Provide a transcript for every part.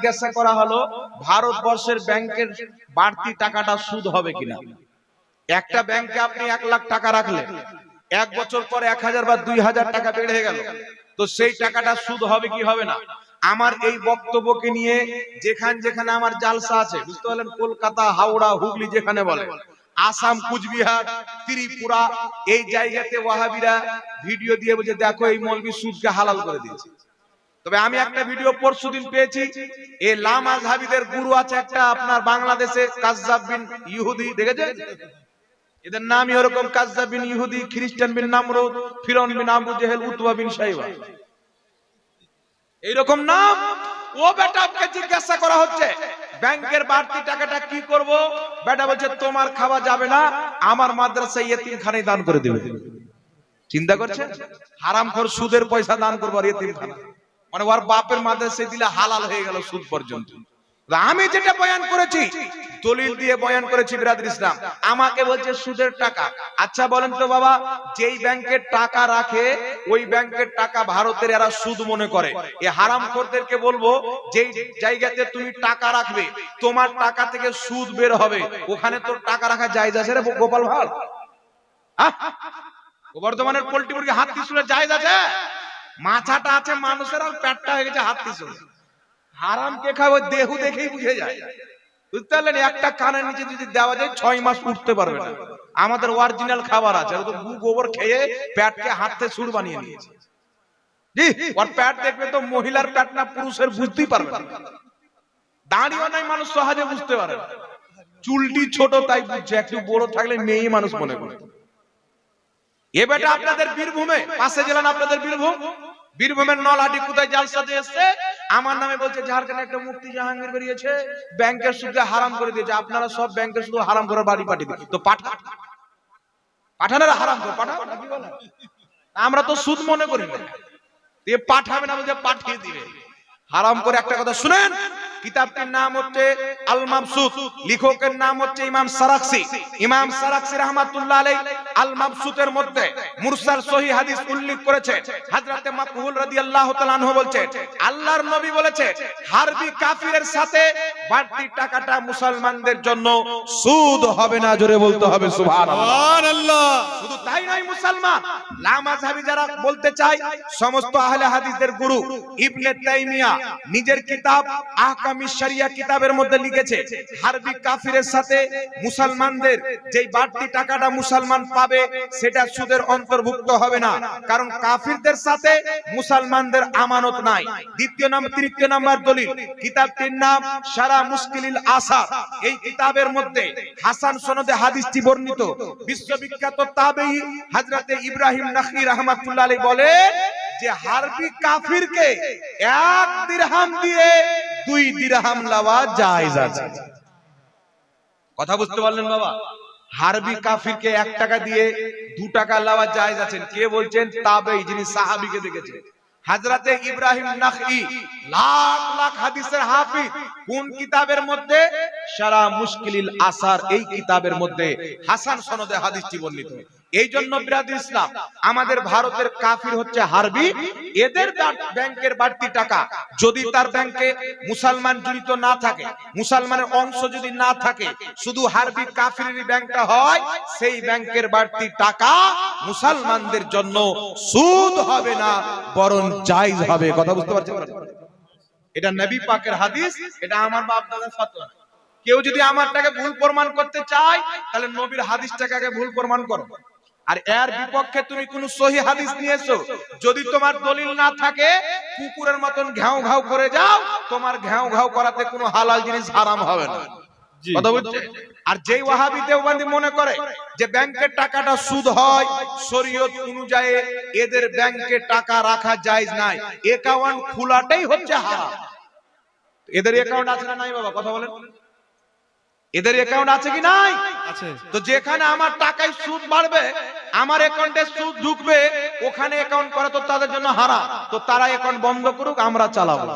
জিজ্ঞাসা করা হলো, ভারতবর্ষের ব্যাংকের বাড়তি টাকাটা সুদ হবে কিনা? একটা ব্যাংকে আপনি এক লাখ টাকা রাখলেন, এক বছর পরে এক হাজার বা দুই হাজার টাকা বেড়ে গেল। তো সেই টাকাটা সুদ হবে কি হবে না? আমার এই বক্তব্যকে নিয়ে যেখান যেখানে আমার জালসা আছে, বুঝতে পারলেন, কলকাতা, হাওড়া, হুগলি যেখানে বলে, আসাম, কুচবিহার, ত্রিপুরা, এই জায়গাতে ওয়াহাবিরা ভিডিও দিয়ে বলছে, দেখো এই মৌলবি সুদকে হালাল করে দিয়েছে। তবে আমি একটা ভিডিও পরশু দিন পেয়েছি। এই লামাজহাবিদের গুরু আছে একটা আপনার বাংলাদেশে কাজ্জাব বিন ইহুদি দেখেছেন? এদের নামই ওরকম কাজ্জাব বিন ইহুদি খ্রিস্টান বিন নামরুদ ফিরন বিন আবু জেহেল উতবা বিন সাইবা। এইরকম নাম? ও বেটাকে জিজ্ঞাসা করা হচ্ছে ব্যাংকের বাড়তি টাকাটা কি করব? বেটা বলছে তোমার খাওয়া যাবে না আমার মাদ্রাসায় ইয়েতিমখানায় দান করে দেবে। চিন্তা করছে হারামখোর সুদের পয়সা দান করব আর ইয়েতিমখানা মানে ওর বাপের মাদ্রাসায় দিলে হালাল হয়ে গেল সুদ পর্যন্ত। আমি যেটা বয়ান করেছি, দলিল দিয়ে বয়ান করেছি বিরাদ ইসলাম। আমাকে বলছে সুদের টাকা। আচ্ছা বলেন তো বাবা, যেই ব্যাংকের টাকা রাখে, ওই ব্যাংকের টাকা ভারতের এরা সুদ মনে করে। এ হারাম খোরদেরকে বলব, যেই জায়গাতে তুমি টাকা রাখবে, তোমার টাকা থেকে সুদ বের হবে, ওখানে তোর টাকা রাখা জায়গা আছে রে গোপাল ভালো? বর্ধমানের পোল্ট্রি মুরগি হাত ত্রিশুলের জায়গা আছে? মাথাটা আছে মানুষের, আর পেটটা হয়ে গেছে হাত ত্রিশুল হারাম কে খাবে, দেহু দেখেই বুঝে যায়। বুঝতে পারলেন? একটা কানের নিচে যদি দেওয়া যায়, ছয় মাস উঠতে পারবে না। আমাদের অরিজিনাল খাবার আছে গোবর খেয়ে পেটকে হাতে সুর বানিয়ে নিয়েছে। জি, ওর পেট দেখবে তো মহিলার পেট না, পুরুষের বুঝতেই পারবে না। দাঁড়িয়ে নাই মানুষ, সহজে বুঝতে পারে চুলটি ছোট, তাই বুঝছে। একটু বড় থাকলে মেয়ে মানুষ মনে করে। আপনাদের বীরভূমে, পাশে গেলেন আপনাদের বীরভূম? বীরভূমের নলহাটি কোথায় আমার নামে বলছে, ঝাড়খণ্ডে একটা মুক্তি জাহাঙ্গীর বেরিয়েছে। ব্যাংকের হারাম করে দিয়েছে। আপনারা সব ব্যাংকের শুধু হারাম করে বাড়ি পাঠিয়ে তো হারাম করে? আমরা তো সুদ মনে করি না। পাঠাবে না বলছে, পাঠিয়ে দিবে। হারাম করে একটা কথা শুনেন। কিতাবটির নাম হচ্ছে আল মাবসুত লেখকের নাম হচ্ছে ইমাম সারাকসি। ইমাম সারাকসি রাহমাতুল্লাহ আলাইহি। আল মাবসুতের মধ্যে মুরসাল সহি হাদিস উল্লেখ করেছে। হযরতে মাকহুল রাদিয়াল্লাহু তাআলা আনহু বলছেন আল্লাহর নবী বলেছে হারবি কাফিরের সাথে বাড়তি টাকাটা মুসলমানদের জন্য সুদ হবে না জোরে বলতে হবে সুবহানাল্লাহ। শুধু তাই মুসলমানদের বাড়তি টাকাটা মুসলমান পাবে, সেটা সুদের অন্তর্ভুক্ত হবে না। কারণ কাফিরদের সাথে মুসলমানদের আমানত নাই। দ্বিতীয় নাম্বার তৃতীয় নাম্বার দলিল কিতাবটির নাম, সারা মুশকিলিল আসার। এই কিতাবের মধ্যে হাসান সনদে হাদিসটি বর্ণিত। বিশ্ববিখ্যাত তাবেঈ হযরতে ইব্রাহিম নাকি রহমাতুল্লাহ আলাইহি বলে যে হারবি কাফিরকে এক দিরহাম দিয়ে দুই দিরহাম লওয়া জায়েজ আছে। কথা বুঝতে পারলেন বাবা? হারবি কাফিরকে এক টাকা দিয়ে দু টাকা লাওয়া জায়েজ আছেন কে বলছেন? তাবেঈ যিনি সাহাবীকে দেখেছেন। হাজরাতে ইব্রাহিম নাখি লাখ লাখ হাদিসের হাফিজ। কোন কিতাবের মধ্যে? সারা মুশকিলিল আসার এই কিতাবের মধ্যে হাসান সনদে হাদিসটি বর্ণিত। এই জন্য বিরাদ ইসলাম, আমাদের ভারতের কাফির হচ্ছে হারবি। এদের ব্যাংকের বাড়তি টাকা যদি তার ব্যাংকে মুসলমান জড়িত না থাকে, মুসলমানের অংশ যদি না থাকে, শুধু হারবি কাফির ব্যাংকটা হয়, সেই ব্যাংকের বাড়তি টাকা মুসলমানদের জন্য সুদ হবে না, বরং হবে, কথা বুঝতে পারছেন? এটা নবী পাকের হাদিস, এটা আমার বাপ দাদার ফতোয়া। কেউ যদি আমারটাকে ভুল প্রমাণ করতে চায়, তাহলে নবীর হাদিসটাকে আগে ভুল প্রমাণ করো। আর এর বিপক্ষে তুমি কোন সহি হাদিস নিয়ে এসো যদি তোমার দলিল না থাকে, কুকুরের মতন ঘাও ঘাও করে যাও, তোমার ঘাও ঘাও করাতে কোনো হালাল জিনিস হারাম হবে না। কথা বুঝছে আর যেই ওয়াহাবি দেওবন্দি মনে করে যে ব্যাংকের টাকাটা সুদ হয় শরীয়ত অনুযায়ী এদের ব্যাংকে টাকা রাখা জায়েজ নাই। অ্যাকাউন্ট খোলাটাই হচ্ছে হারাম। এদের অ্যাকাউন্ট আছে না নাই বাবা? কথা বলেন। এদের অ্যাকাউন্ট আছে কি নাই? আছে। তো যেখানে আমার টাকায় সুদ বাড়বে আমার অ্যাকাউন্টে সুদ ঢুকবে ওখানে অ্যাকাউন্ট করা তো তাদের জন্য হারাম। তো তারা অ্যাকাউন্ট বন্ধ করুক আমরা চালাবো।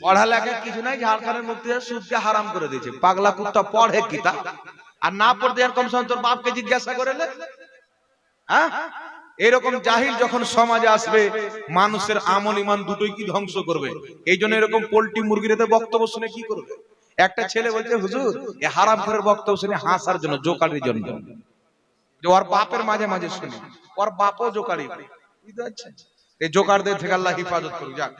পড়ালেখা কিছু নাই ঝাড়খণ্ডের মুক্তি সুদকে হারাম করে দিয়েছে। পাগলা কুত্তা পড়ে কিতা আর না পড়তে আর কম সময় তোর বাপকে জিজ্ঞাসা করে লে হ্যাঁ? এরকম জাহিল যখন সমাজে আসবে, মানুষের আমল ইমান দুটোই কি ধ্বংস করবে? এই জন্য এরকম পোল্ট্রি মুরগির বক্তব্য শুনে কি করবে? একটা ছেলে বলছে, হুজুর, এ হারাম করে বক্তব্য শুনে হাসার জন্য জোকারির জন্য। ওর বাপের মাঝে মাঝে শুনি, ওর বাপও জোকারি এই জোকারদের থেকে আল্লাহ হিফাজত করুক, যাক।